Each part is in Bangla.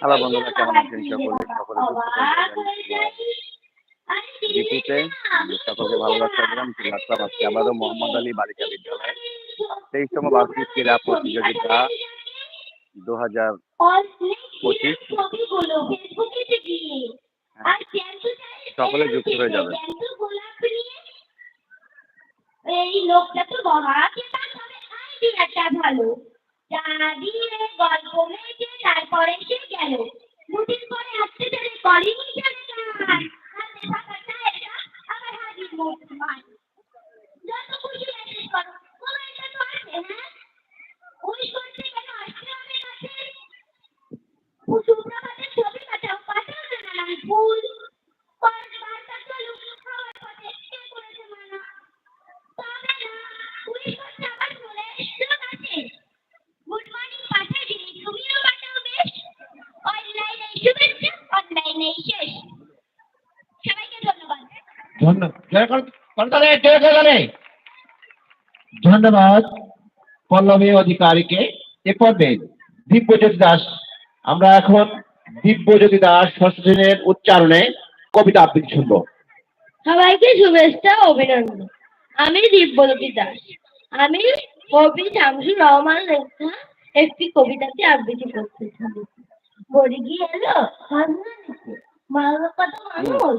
হ্যালো বন্ধুরা কেমন আছেন সকলে? সকলে সকলকে আমারও মোহাম্মদ আলী বালিকা তেইশতম বার্ষিক ক্রীড়া প্রতিযোগিতা দু হাজার পঁচিশ। সকলে যুক্ত হয়ে যাবে। এই লোকটা তো ভালো। দিয়ে গল্প মেয়েছে তারপরে সে গেল। দুদিন পরে আসতে চলে কলিং গান হাতে থাকাটা এটা আবার হাজির মুসলমান যত খুশি মেসেজ করো কোনো এটা তো আছে না ওই করতে কেন আসছে আমার কাছে সুপ্রভাতের ছবি পাঠাও পাঠাও না নানান ফুল কয়েক বার্তা চলো খাওয়ার পথে কে করেছে মানা তবে না পুলিশ করতে আবার চলে লোক আছে গুড মর্নিং পাঠিয়ে দিলি তুমিও পাঠাও বেশ অনলাইনে শুভেচ্ছা অনলাইনে শেষ সবাইকে ধন্যবাদ ধন্যবাদ পল্লবী অধিকারীকে এ পর্বে দিব্যজ্যোতি দাস। আমরা এখন দিব্যজ্যোতি দাস ষষ্ঠ শ্রেণির উচ্চারণে কবিতা আবৃত্তি শুনব। সবাইকে শুভেচ্ছা অভিনন্দন। আমি দিব্যজ্যোতি দাস। আমি কবি শামসুর রহমান লেখা একটি কবিতাকে আবৃত্তি করতে চাই। বর্গি এলো হাজনা কত মানুষ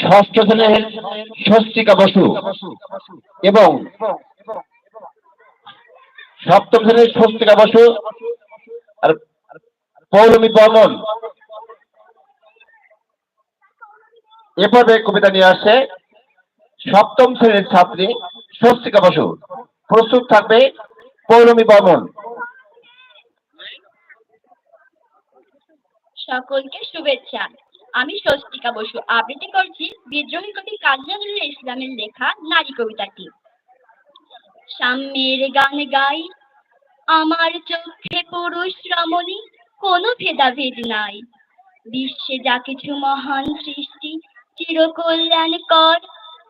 ষষ্ঠ শ্রেণির স্বস্তিকা বসু এবং সপ্তম শ্রেণির স্বস্তিকা বসু আর পৌলমী বর্মন। এ পর্বে কবিতা নিয়ে আসছে সপ্তম শ্রেণির ছাত্রী স্বস্তিকা বসু। প্রস্তুত থাকবে পৌলমী বর্মন। সকলকে শুভেচ্ছা। আমি স্বস্তিকা বসু। আবৃত্তি করছি বিদ্রোহী কবি কাজী ইসলামের লেখা নারী কবিতাটি। সাম্যের গান গাই, আমার চোখে পুরুষ রমণী, কোনো ভেদাভেদ নাই। বিশ্বে যা কিছু মহান সৃষ্টি, চিরকল্যাণ কর।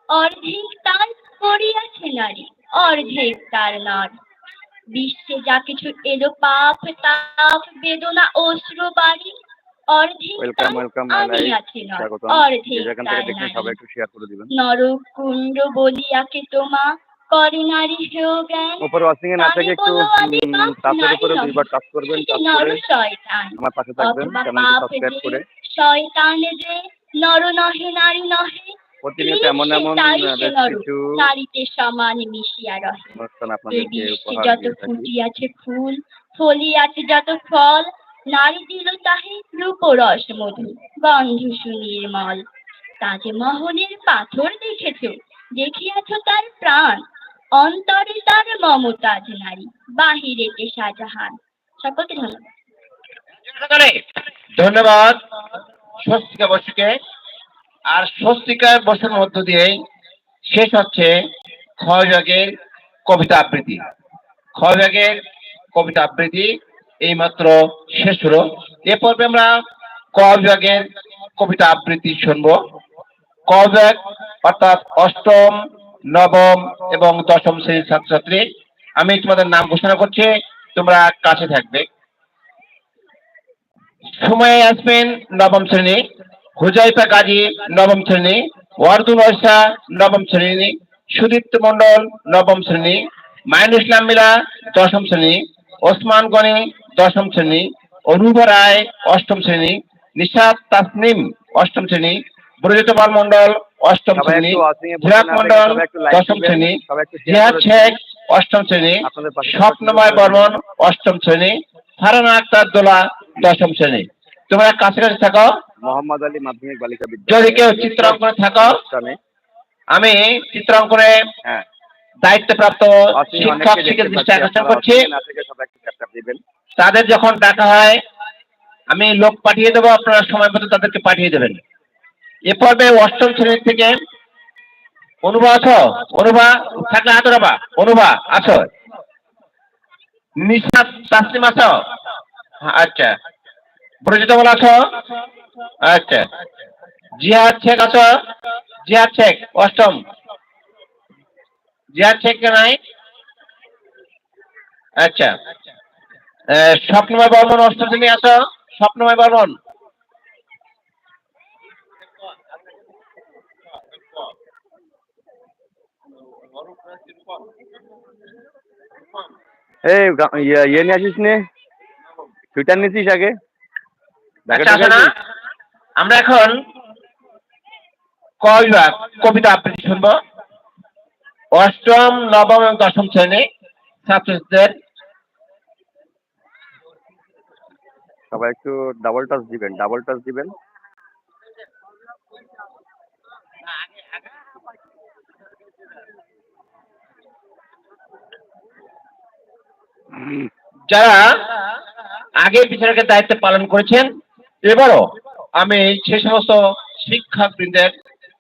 অর্ধেক তার করিয়াছে নারী, অর্ধেক তার নর। বিশ্বে যা কিছু এলো পাপ, তাপ, বেদনা, অশ্রু বাড়ি ওয়েলকাম তার ওয়েলকাম আমি লাইভ আছি নর স্বাগতম। অর্ধেক যে যেখান থেকে দেখছেন সবাই একটু শেয়ার করে দিবেন। নরকুণ্ড বলিয়াকে তোমা? করে নারী জ্ঞান। উপরে ওয়াচিং এ না থেকে একটু টাচের উপরে দুইবার টাচ করবেন টাচ নর করে আমার পাশে থাকবেন চ্যানেলটি সাবস্ক্রাইব করে। শয়তান যে নর নহে নারী নহে প্রতিনিয়ত এমন এমন কিছু নারীতে সমান মিশিয়া রহে। অনুষ্ঠান আপনাদেরকে উপহার যত থাকি। ফুটিয়াছে ফুল ফলিয়াছে যত ফল নারী দিল তাহে রূপরস মধু, গন্ধ সুনির্মল তাজমহলের পাথর দেখেছ, দেখিয়াছ তার প্রাণ। অন্তরে তার মমতাজ নারী, বাহিরে বাহিরেতে শাহজাহান। সকলকে ধন্যবাদ। ধন্যবাদ। স্বস্তিকা বসুকে। আর স্বস্তিকা বসুর মধ্য দিয়ে শেষ হচ্ছে খ কবিতা আবৃত্তি। বিভাগের কবিতা আবৃত্তি এইমাত্র শেষ হলো। এ পর্বে আমরা ক বিভাগের কবিতা আবৃত্তি শুনব। ক বিভাগ অর্থাৎ অষ্টম, নবম এবং দশম শ্রেণির ছাত্রছাত্রী। আমি তোমাদের নাম ঘোষণা করছি, তোমরা কাছে থাকবে। সময়ে আসবেন নবম শ্রেণি। হুজাইফা কাজী, নবম শ্রেণি। ওয়ার্দুল ওয়সা নবম শ্রেণি। সুদীপ্ত মন্ডল নবম শ্রেণি। মাইনুল ইসলাম মিলা দশম শ্রেণি। ওসমান গনি দশম শ্রেণি অরুভা রায় অষ্টম শ্রেণি নিশাদ তাসনিম অষ্টম শ্রেণি ব্রজিত পাল মন্ডল অষ্টম শ্রেণি জিরাত মন্ডল দশম শ্রেণি জিহাদ শেখ অষ্টম শ্রেণি স্বপ্নময় বর্মন অষ্টম শ্রেণি ফারানা আক্তার দোলা দশম শ্রেণি। তোমরা কাছাকাছি থাকো। মোহাম্মদ আলী মাধ্যমিক বালিকা বিদ্যালয়। যদি কেউ চিত্রাঙ্কনে থাকো আমি চিত্রাঙ্কনে হ্যাঁ। দায়িত্বপ্রাপ্ত শিক্ষক আকর্ষণ করছি। তাদের যখন ডাকা হয় আমি লোক পাঠিয়ে দেবো আপনারা সময় মতো তাদেরকে পাঠিয়ে দেবেন। এ পর্বে অষ্টম শ্রেণি থেকে অনুভা আছো অনুভা থাকলে অনুভা আছো তাসলিম আছো আচ্ছা। পরিচিত বলা আছো আচ্ছা। জিহাদ শেখ আছো জিহাদ শেখ অষ্টম। জিহাদ শেখ নাই আচ্ছা স্বপ্নময় বর্মন অষ্টম আসো স্বপ্নময় বর্মন। এই ইয়ে ইয়ে নিয়ে আসিস নে। সুইটার নিছিস আগে। আচ্ছা আমরা এখন ক বিভাগ কবিতা আবৃত্তি শুনব। অষ্টম নবম এবং দশম শ্রেণি ছাত্রছাত্রীদের সবাই একটু ডাবল টাচ দিবেন ডাবল টাচ দিবেন। যারা আগে বিচারকের দায়িত্ব পালন করেছেন এবারও আমি সে সমস্ত শিক্ষকবৃন্দের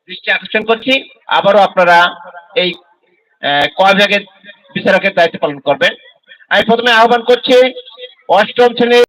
দৃষ্টি আকর্ষণ করছি। আবারও আপনারা এই আহ, ক বিভাগের বিচারকের দায়িত্ব পালন করবেন। আমি প্রথমে আহ্বান করছি অষ্টম শ্রেণির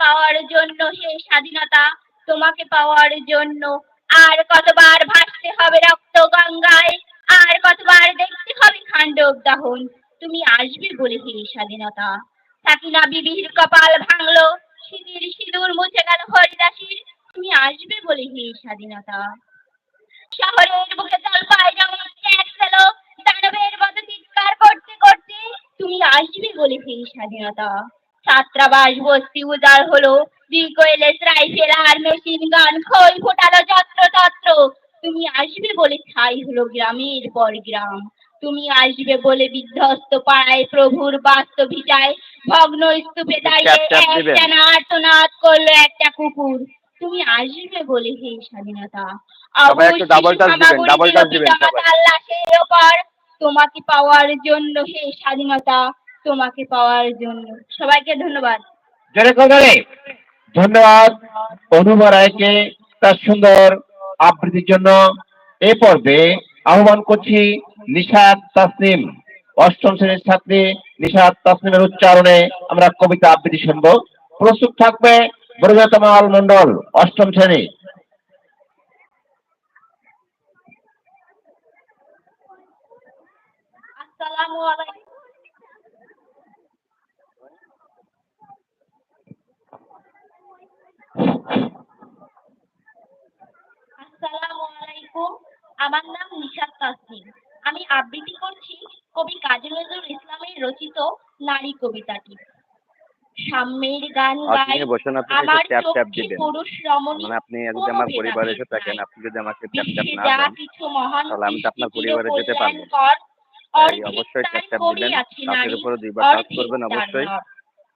পাওয়ার জন্য সেই স্বাধীনতা তোমাকে পাওয়ার জন্য। আর কতবার ভাসতে হবে রক্ত গঙ্গায়, আর কতবার দেখতে হবে খান্ডব দাহন। তুমি আসবে বলে হে স্বাধীনতা। সাকিনা বিবির কপাল ভাঙলো সিঁদুর সিঁদুর মুছে গেল হরিদাসীর। তুমি আসবে বলে হে স্বাধীনতা। শহরের বুকে জলপাই যেমন ট্যাক্স এলো দানবের মতো চিৎকার করতে করতে তুমি আসবে বলে হে স্বাধীনতা। ছাত্রাবাস বস্তি উজাড় হলো। রাইফেল আর মেশিন গান খোল ফোটালো তুমি আসবে বলে ছাই হলো গ্রামের পর গ্রাম তুমি আসবে বলে বিধ্বস্ত পাড়ায় প্রভুর বাস্তবিতায়। ভগ্ন স্তূপে দাঁড়িয়ে আর্তনাদ করল একটা কুকুর। তুমি আসবে বলে হে স্বাধীনতা। তোমাকে পাওয়ার জন্য হে স্বাধীনতা। তোমাকে পাওয়ার জন্য। সবাইকে ধন্যবাদ। ধন্যবাদ অনুভা রায়কে তার সুন্দর আবৃত্তির জন্য এ পর্বে আহ্বান করছি নিশাদ তাসনিম অষ্টম শ্রেণির ছাত্রী নিশাদ তাসনিমের উচ্চারণে আমরা কবিতা আবৃত্তি শুনব। প্রস্তুত থাকবে বরজাতমাল মন্ডল অষ্টম শ্রেণি। আসসালামু আলাইকুম। আসসালামু আলাইকুম। আমার নাম নিশাত তাসনিম। আমি আবৃত্তি করছি কবি কাজী নজরুল ইসলামের রচিত নারী কবিতাটি। সাম্যের গান গাই আমার চোখে পুরুষ রমণী মানে আপনি যদি আমার পরিবারে এসে থাকেন আপনি যদি আমাকে ট্যাপ ট্যাপ না দেন কিছু মহান তাহলে আমি আপনার পরিবারে যেতে পারব। অবশ্যই ট্যাপ ট্যাপ দিবেন। তাদের উপরে দুইবার টাচ করবেন অবশ্যই।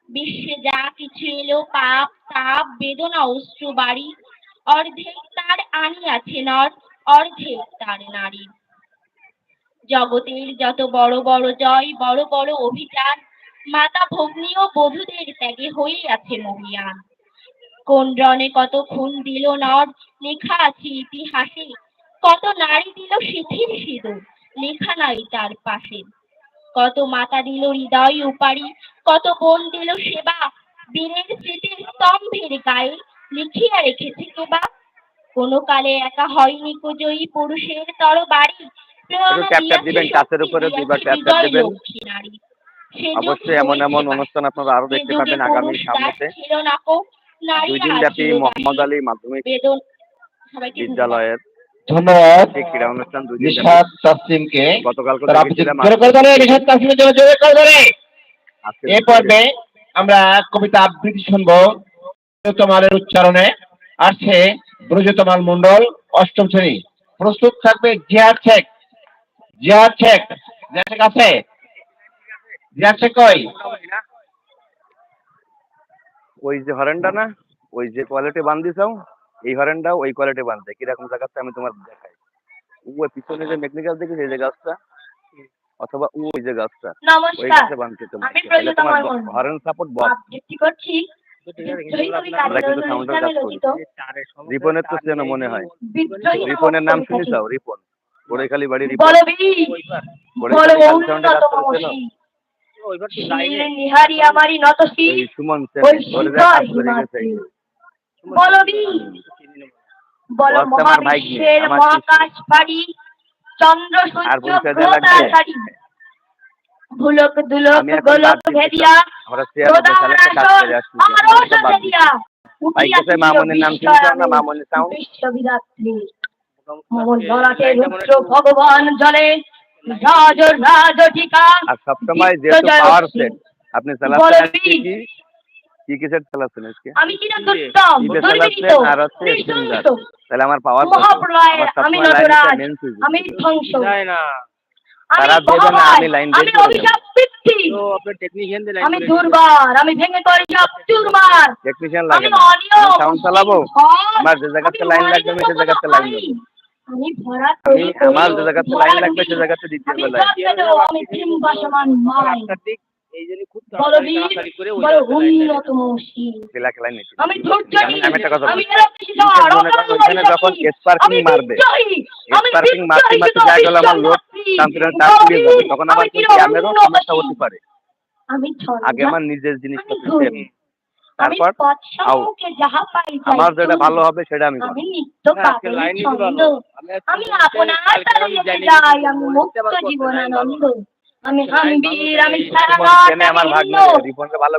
বিশ্বে যা কিছু এলো, পাপ, তাপ, বেদনা, অশ্রু, বাড়ি, অর্ধেক তার আনিয়াছে নর, অর্ধেক তার নারী জগতের যত বড় বড় জয়, বড় বড় অভিযান, মাতা ভগ্নী ও বধূদের ত্যাগে হইয়াছে মহিয়ান। কোন রণে কত খুন দিল নর, লেখা আছে ইতিহাসে। কত নারী দিল শিথিল সিঁদুর, লেখা নাই তার পাশে। কত মাতা দিল হৃদয় উপারি কত বোন দিল সেবা। বীরের স্মৃতির স্তম্ভের গায়ে লিখিয়া রেখেছে কেবা কোনো কালে একা হয়নি কুজয়ী পুরুষের তর বাড়ি একটু tap tap দিবেন, কাছের উপরে দুইবার tap tap দিবেন। অবশ্যই এমন এমন অনুষ্ঠান আপনারা আরও দেখতে পাবেন আগামী সামনেতে। দুই দিন ব্যাপী মোহাম্মদ আলী মাধ্যমিক বিদ্যালয়ের ধন্যবাদ। নিশাদ তাসলিমকে গতকালকে তার আবৃত্তি দেখেছিলাম জোরে করে ধরে নিশাদ তাসলিমের জন্য জোরে করে ধরে। আজকে পর্বে আমরা কবিতা আবৃত্তি শুনব। উচ্চারণে আসছে ব্রজতমাল মন্ডল অষ্টম শ্রেণি। প্রস্তুত থাকবে জিয়াদ শেখ। জিয়াদ শেখ। জিয়াদ শেখ আছে? জিয়াদ শেখ কই? ওই যে হরেনটা না? ওই যে কোয়ালিটি বান্ধিছাও? এই হরেনটা ওই কোয়ালিটি বান্ধে কীরকম জায়গাতে আমি তোমার দেখাই। ওই পিছনে যে মেকানিক্যাল দেখি এই যে গাছটা? অথবা ওই যে গাছটা? ওই নমস্কার। গাছে বানতে তোমার। হরেন সাপোর্ট বক আবৃত্তি করছি? রিপনের তো যেন মনে হয়। রিপনের নাম। শুনিছাও রিপন। বড়ইখালি বাড়ি রিপন। সুমন সেন বলো মহাবিশ্বের মহাকাশ পাড়ি চন্দ্র সূর্য ভুলক দুলক গোলক ভেদিয়া ভগবান জলে রাজ আর সবসময় যেহেতু পাওয়ার সেট আপনি। কি কি কি চালাচ্ছেন আজকে? আমি আর হচ্ছে তাহলে আমার পাওয়ার মহাপ্রলয়ে আমি নটরাজ আমি ধ্বংস। আমি তারা দেবে আমি লাইন আমি অভিশাপ বৃদ্ধি আমি দুর্বার আমি ভেঙে করি সব চুরমার। টেকনিশিয়ান আমি লাগে সাউন্ড চালাবো? আমার যে জায়গাতে লাইন লাগবে আমি সে জায়গাতে লাইন দেবো আমি আমার যে জায়গাতে লাইন লাগবে সে জায়গাতে দিতে হবে লাইন আমি ধৈর্য আমি একটা কথা বলি যখন স্পার্কিং মারবে স্পার্কিং মারতে মারতে আমার লোড কনফিডেন্স তার পুড়িয়ে যাবে তখন আমার কি ক্যামেরও সমস্যা হতে পারে। আগে আমার নিজের জিনিসপত্র সেভ তারপর আমার যেটা ভালো হবে সেটা আমি আমি আপনার তালে যেতে আমি মুক্ত জীবনানন্দ। আমি হাম্বির আমি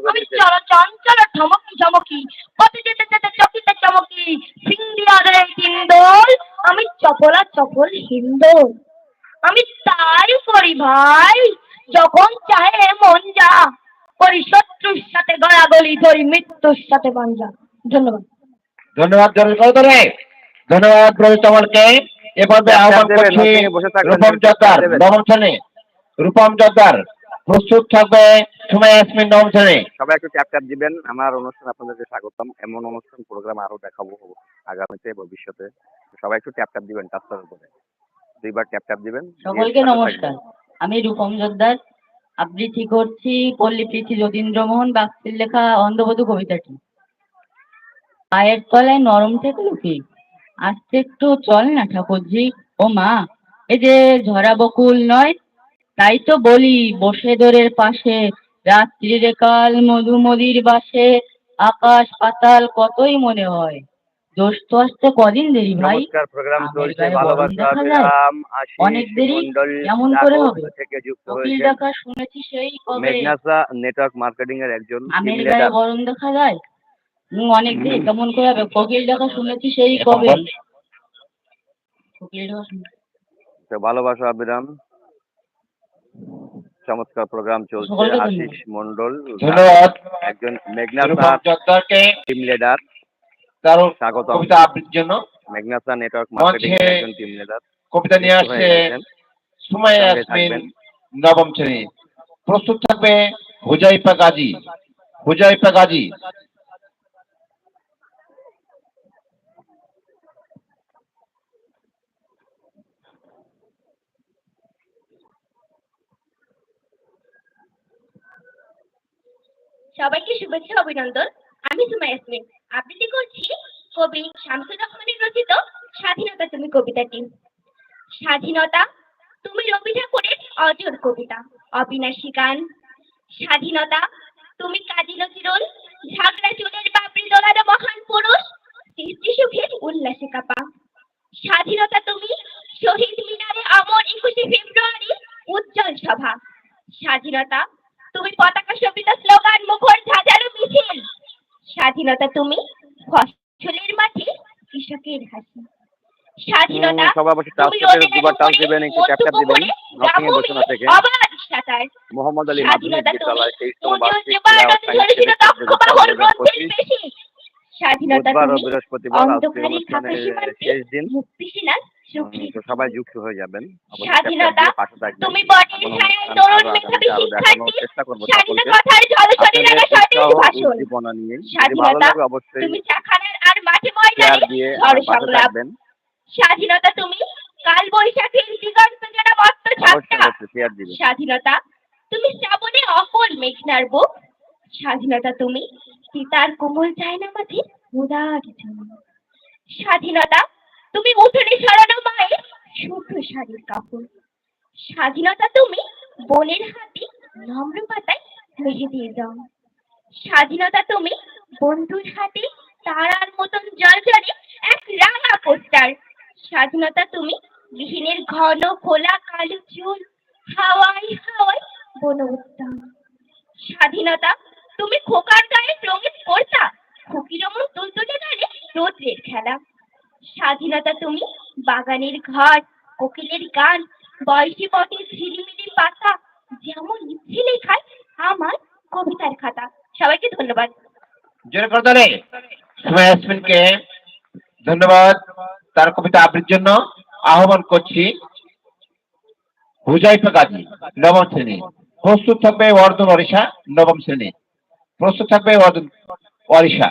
আমি চল চঞ্চল ঠমকি চমকি পথে যেতে যেতে চকিতে চমকি আমি চপলা চপল হিন্দোল। আমি তাই করি ভাই যখন চাহে মন যা করি শত্রুর সাথে গলাগলি ধরি মৃত্যুর সাথে পাঞ্জা। ধন্যবাদ। ধন্যবাদ ধরে ধন্যবাদ ব্রজতমালকে এ পর্বে চাপ আহ্বান করছি রূপম নবম শ্রেণি। রূপম জব্দার প্রস্তুত থাকবে সুমাই ইয়াসমিন নবম সবাই একটু ট্যাপ ট্যাপ দিবেন। আমার অনুষ্ঠান আপনাদেরকে স্বাগতম। এমন অনুষ্ঠান প্রোগ্রাম আরও দেখাবো আগামীতে ভবিষ্যতে। সবাই একটু ট্যাপ ট্যাপ দিবেন টাস্টার উপরে। দুইবার ট্যাপ ট্যাপ দিবেন। সকলকে নমস্কার। আমি রূপম জোদ্দার আবৃত্তি করছি পল্লী প্রীতি যতীন্দ্রমোহন বাক্সের লেখা অন্ধবধূ কবিতাটি। পায়ের তলায় নরম থেকে কি আস্তে একটু চল না ঠাকুরজি। ও মা এই যে ঝরা বকুল নয় তাই তো বলি বসে দোরের পাশে রাত্রিরে কাল মধুমদির বাসে আকাশ পাতাল কতই মনে হয়। জ্যৈষ্ঠ আসতে কদিন দেরি ভাই? অনেক দেরি কেমন করে হবে? ডাকা শুনেছি সেই কবে? নেটওয়ার্ক মার্কেটিং এর একজন আমের গায়ে। বরণ দেখা যায়? অনেক দিন কেমন করে হবে? কোকিল ডাকা শুনেছি সেই কবে? কোকিল ডাকা তো ভালোবাসা বিরাম চমৎকার প্রোগ্রাম চলছে আশিস মন্ডল ধন্যবাদ। একজন মেঘনা টিম লিডার তার স্বাগত কবিতা আবৃত্তির জন্য। মেঘনাসা নেটওয়ার্ক মার্কেটিং একজন টিম লিডার কবিতা নিয়ে আসছে সময় ইয়াসমিন নবম শ্রেণি। প্রস্তুত থাকবে হুজাইফা গাজী। হুজাইফা গাজী সবাইকে শুভেচ্ছা, অভিনন্দন। আমি সুমা ইয়াসমিন। আবৃত্তি করছি কবি শামসুর রহমানের রচিত স্বাধীনতা তুমি কবিতাটি। স্বাধীনতা, তুমি রবি ঠাকুরের অজর কবিতা। অবিনাশী গান। স্বাধীনতা, তুমি কাজী নজরুল ঝাগড়া চুলের বাবরি দোলার মহান পুরুষ, সৃষ্টি সুখের উল্লাসে কাপা। স্বাধীনতা, তুমি শহীদ মিনারে অমর একুশে ফেব্রুয়ারি উজ্জ্বল সভা। স্বাধীনতা তুমি পতাকা শোভিত স্লোগান মুখর ঝাঁঝালো মিছিল। স্বাধীনতা তুমি ফসলের মাঠে কৃষকের হাসি। স্বাধীনতা হুম, সবাই বসে টাচ তুমি করতে রোদের দুবার টাচ দিবেন একটু ক্যাপচার দিবেন পুকুরে রকিং থেকে। মোহাম্মদ আলী মাধ্যমিক বিদ্যালয় তেইশতম বার্ষিক উজ্জ্বল ক্রীড়া ও ঝলসিত সাংস্কৃতিক দক্ষ বাহুর প্রতিযোগিতা গ্রন্থের 2025 বেশি। স্বাধীনতা বুধবার ও বৃহস্পতিবার আজকে অনুষ্ঠানের শেষ দিন। তো সবাই যুক্ত হয়ে যাবেন। স্বাধীনতা, তুমি বটের ছায়ায় তরুণ মেধাবী আগামীতে আরও দেখানোর শিক্ষার্থী চেষ্টা করব স্বাধীনতা কথার রাখা ভাষণ। অবশ্যই তুমি চাখানার আর মাঠে ময়দানে স্বাধীনতা কাল বৈশাখীর দিগন্ত যারা মত্ত ছাত্রা। অবশ্যই শেয়ার দিবেন স্বাধীনতা তুমি শ্রাবণে অকল মেঘনার বুক। স্বাধীনতা তুমি সীতার কোমল চায়না মাঝে উদার। স্বাধীনতা তুমি উঠোনে সরানো মায়ের শুভ্র শাড়ির কাপড়। স্বাধীনতা তুমি বনের হাতি নম্র পাতায় মেহেদির রং স্বাধীনতা তুমি বন্ধুর হাতে তারার মতন জলজলে এক রাঙা পোস্টার। স্বাধীনতা তুমি বিহীনের ঘন খোলা কালো চুল হাওয়াই হাওয়াই বন উত্তম স্বাধীনতা তুমি খোকার গায়ে রঙিন কর্তা খুকির অমন তুলতুলে গানে রোদ্রের খেলা। স্বাধীনতা তুমি, বাগানের ঘর, কোকিলের গান, বয়সী পথে ঝিলিমিলি পাতা, যেমন ইচ্ছে লেখায় আমার কবিতার খাতা। সবাইকে ধন্যবাদ। জোরে করে ধরে ইয়াসমিনকে ধন্যবাদ। তার কবিতা আবৃত্তির জন্য আহ্বান করছি হুজাইফা গাজী, নবম শ্রেণি। প্রস্তুত থাকবে ওয়ার্দন ওড়িশা নবম শ্রেণি। প্রস্তুত থাকবে ওয়ার্দন ওড়িশা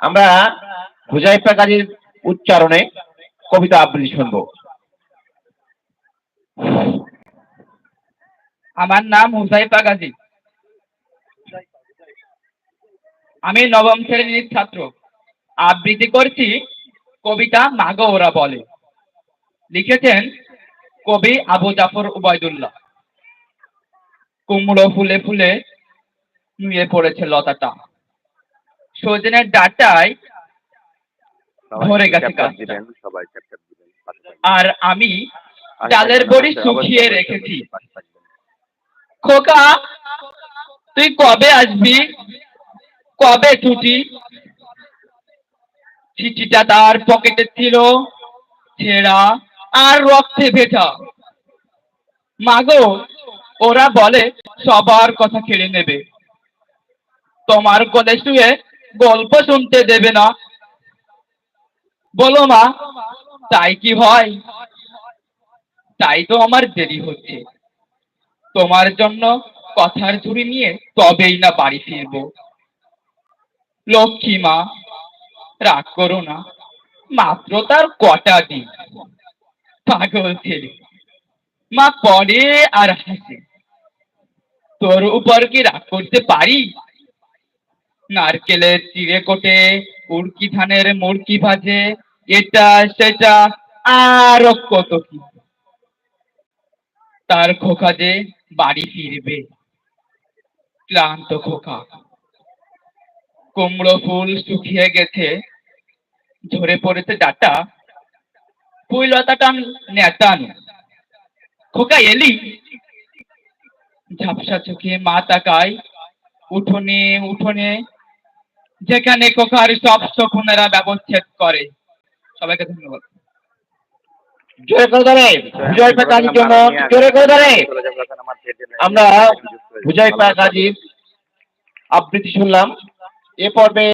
আমরা হুজাইফা গাজীর উচ্চারণে কবিতা আবৃত্তি শুনব। আমার নাম হুসাইফা গাজী আমি নবম শ্রেণির ছাত্র। আবৃত্তি করছি কবিতা মাগো ওরা বলে। লিখেছেন কবি আবু জাফর উবায়দুল্লাহ। কুমড়ো ফুলে ফুলে নুয়ে পড়েছে লতাটা। সজনের ডাটায় ধরে গেছে গাছটা। আর আমি ডালের বড়ি শুকিয়ে রেখেছি। খোকা তুই কবে আসবি? কবে ছুটি? চিঠিটা তার পকেটে ছিল ছেঁড়া আর রক্তে ভেজা। মাগো ওরা বলে সবার কথা কেড়ে নেবে। তোমার কোলে শুয়ে গল্প শুনতে দেবে না বলো মা, তাই কি হয়? তাই তো আমার দেরি হচ্ছে। তোমার জন্য কথার ঝুড়ি নিয়ে তবেই না বাড়ি ফিরবো। লক্ষ্মী মা, রাগ করো না, মাত্র তার কটা দিন। পাগল ছেলে, মা পড়ে আর হাসে। তোর উপর কি রাগ করতে পারি? নারকেলের চিড়ে কোটে, উড়কি ধানের মুড়কি ভাজে এটা, সেটা, আরও কত কি? তার খোকা যে বাড়ি ফিরবে, ক্লান্ত খোকা। কুমড়ো ফুল শুকিয়ে গেছে, ঝরে পড়েছে ডাটা। পুইলতাটা নেতানো খোকা এলি? ঝাপসা চোখে মা তাকায়। উঠোনে উঠোনে, যেখানে খোকার সব শকুনেরা ব্যবচ্ছেদ করে। সবাইকে ধন্যবাদ। জোরে করে ধরে হুজাইফা কাজীর জন্য, জোরে করে ধরে। আমার বিজয় পা কাজীর আবৃত্তি শুনলাম। এ পর্বে